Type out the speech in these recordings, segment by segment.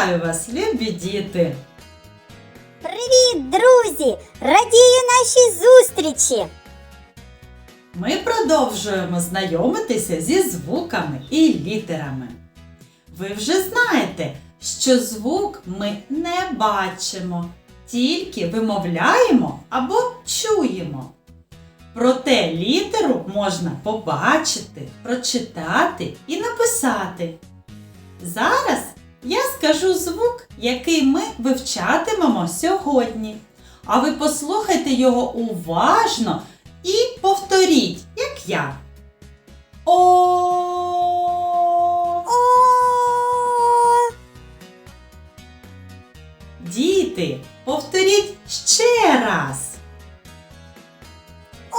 Вітаю вас, любі діти! Привіт, друзі! Радію нашій зустрічі! Ми продовжуємо знайомитися зі звуками і літерами. Ви вже знаєте, що звук ми не бачимо, тільки вимовляємо або чуємо. Проте літеру можна побачити, прочитати і написати. Зараз я скажу звук, який ми вивчатимемо сьогодні. А ви послухайте його уважно і повторіть, як я. О. О! Діти, повторіть ще раз. О!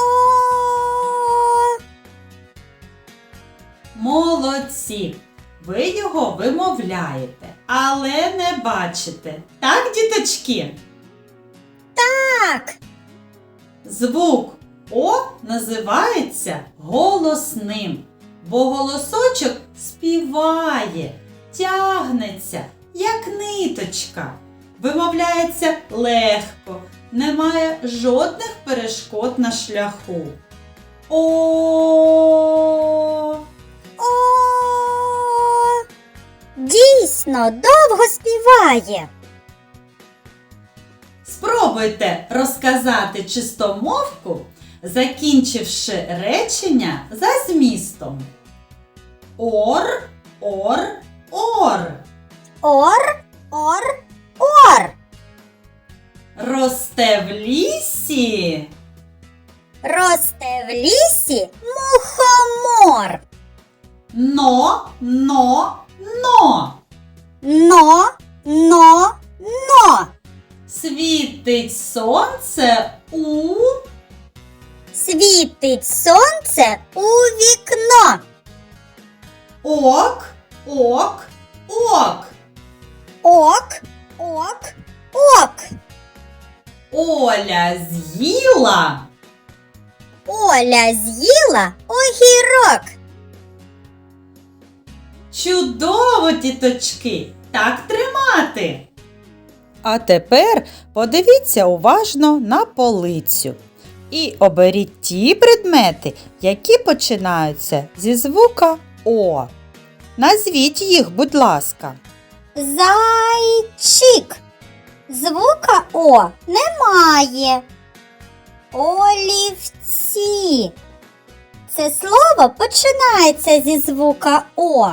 Молодці! Ви його вимовляєте, але не бачите. Так, діточки? Так! Звук О називається голосним, бо голосочок співає, тягнеться, як ниточка. Вимовляється легко, немає жодних перешкод на шляху. О. Дійсно, довго співає. Спробуйте розказати чистомовку, закінчивши речення за змістом. Ор, ор, ор. Ор, ор, ор. Росте в лісі. Росте в лісі мухомор. Но, но, но. Но, но, но. Світить сонце у Світить сонце у вікно. ок, ок, ок. Ок, ок, ок. Оля з'їла. Оля з'їла огірок. Чудово, діточки! Так тримати. А тепер подивіться уважно на полицю і оберіть ті предмети, які починаються зі звука О. Назвіть їх, будь ласка. Зайчик. Звука О немає. Олівці. Це слово починається зі звука О.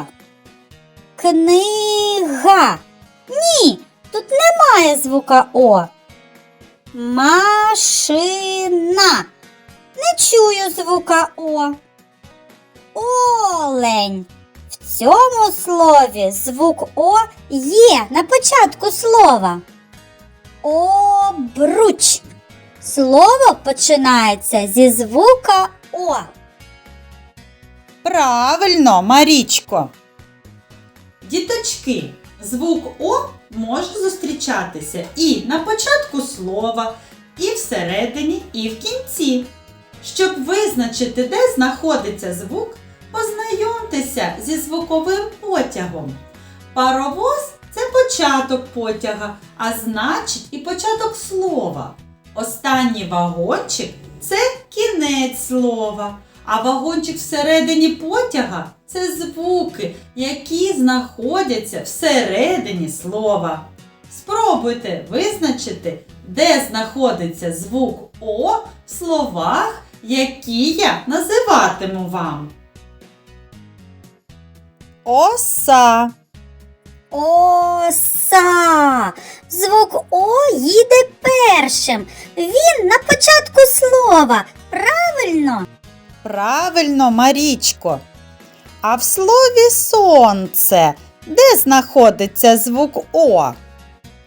Книга. Ні, тут немає звука О. Машина. Не чую звука О. Олень. В цьому слові звук О є на початку слова. Обруч. Слово починається зі звука О. Правильно, Марічко. Діточки, звук О може зустрічатися і на початку слова, і всередині, і в кінці. Щоб визначити, де знаходиться звук, познайомтеся зі звуковим потягом. Паровоз це початок потяга, а значить і початок слова. Останній вагончик це кінець слова. А вагончик всередині потяга це звуки, які знаходяться всередині слова. Спробуйте визначити, де знаходиться звук О в словах, які я називатиму вам. Оса. Оса. Звук О їде першим. Він на початку слова. Правильно? Правильно, Марічко. А в слові сонце, де знаходиться звук О?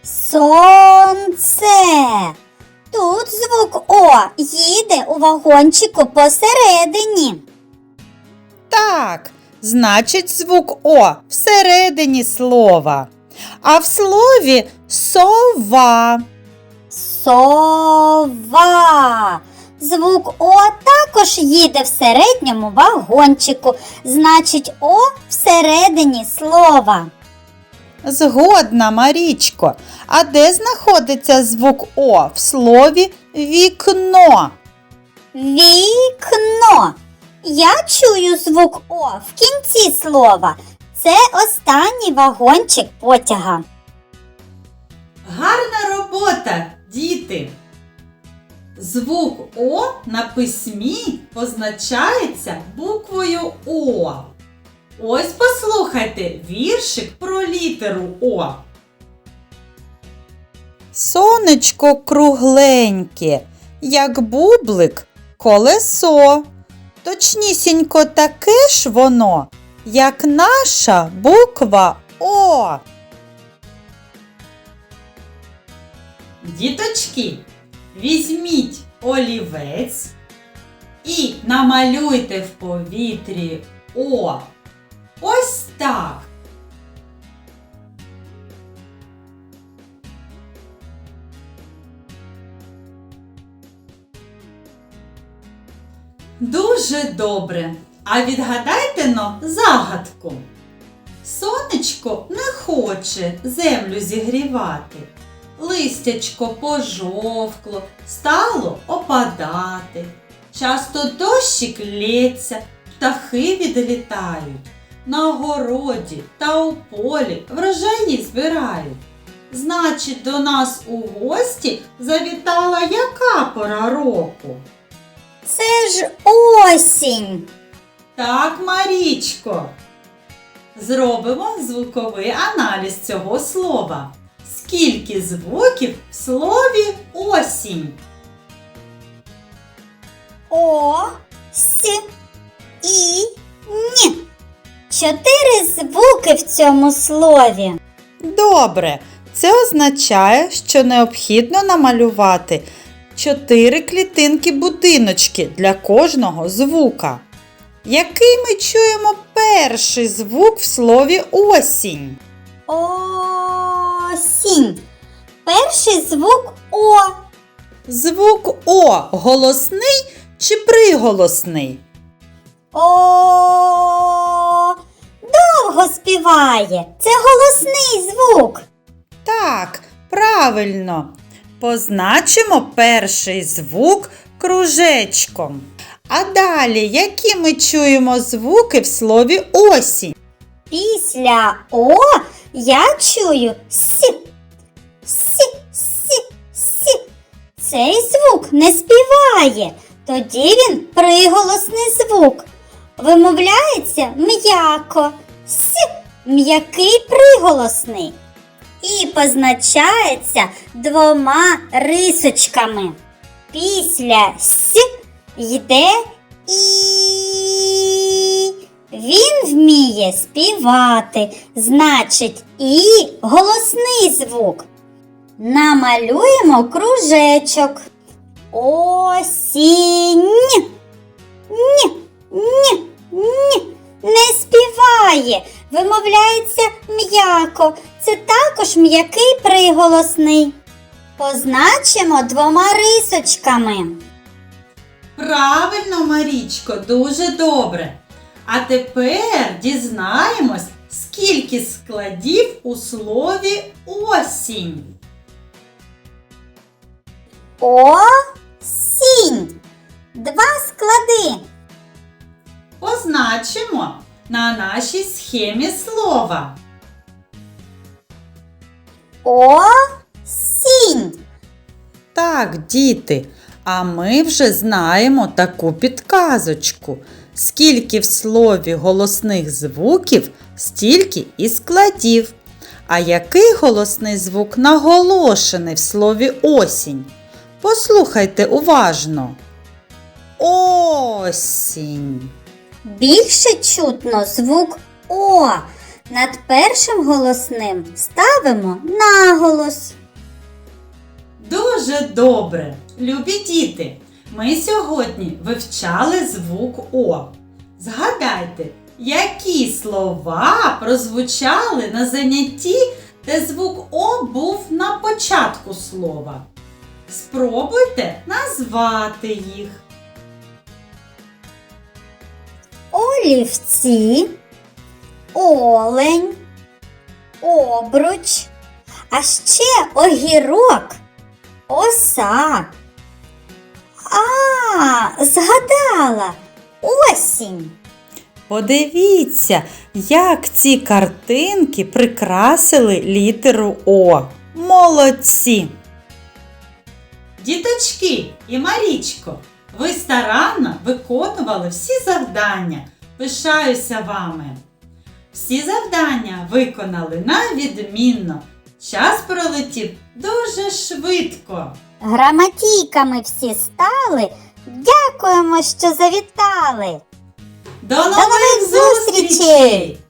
Сонце. Тут звук О їде у вагончику посередині. Так, значить звук О всередині слова. А в слові сова. Сова. Звук О також їде в середньому вагончику. Значить, О всередині слова. Згодна, Марічко. А де знаходиться звук О в слові вікно? Вікно. Я чую звук О в кінці слова. Це останній вагончик потяга. Гарна робота! Звук О на письмі позначається буквою О. Ось послухайте віршик про літеру О. Сонечко кругленьке, як бублик, колесо. Точнісінько таке ж воно, як наша буква О. Діточки, візьміть олівець і намалюйте в повітрі О. Ось так. Дуже добре. А відгадайте но загадку. Сонечко не хоче землю зігрівати. Листячко пожовкло, стало опадати. Часто дощик лється, птахи відлітають. На городі та у полі врожаї збирають. Значить, до нас у гості завітала яка пора року? Це ж осінь. Так, Марічко. Зробимо звуковий аналіз цього слова. Скільки звуків в слові осінь? О, С, І, Н. Чотири звуки в цьому слові. Добре. Це означає, що необхідно намалювати чотири клітинки будиночки для кожного звука. Який ми чуємо перший звук в слові осінь? Осінь. Перший звук О. Звук О голосний чи приголосний? О. Довго співає. Це голосний звук. Так, правильно. Позначимо перший звук кружечком. А далі, які ми чуємо звуки в слові осінь? Після О я чую С. С, С, С. Цей звук не співає. Тоді він приголосний звук. Вимовляється м'яко. С. М'який приголосний. І позначається двома рисочками. Після С йде І. Він вміє співати, значить, і голосний звук. Намалюємо кружечок. Осінь. Ні, ні, ні. Не співає, вимовляється м'яко. Це також м'який приголосний. Позначимо двома рисочками. Правильно, Марічко, дуже добре. А тепер дізнаємось, скільки складів у слові осінь. Осінь. Два склади. Позначимо на нашій схемі слова. Осінь. Так, діти, а ми вже знаємо таку підказочку. Скільки в слові голосних звуків, стільки і складів. А який голосний звук наголошений в слові осінь? Послухайте уважно. Осінь. Більше чутно звук О. Над першим голосним ставимо наголос. Дуже добре, любі діти. Ми сьогодні вивчали звук О. Згадайте, які слова прозвучали на занятті, де звук О був на початку слова. Спробуйте назвати їх. Олівці, олень, обруч, а ще огірок, оса. Згадала, осінь. Подивіться, як ці картинки прикрасили літеру О. Молодці! Діточки і Марічко, ви старанно виконували всі завдання. Пишаюся вами. Всі завдання виконали на відмінно. Час пролетів дуже швидко. Граматійками всі стали. Дякуємо, що завітали. До нових, зустрічей!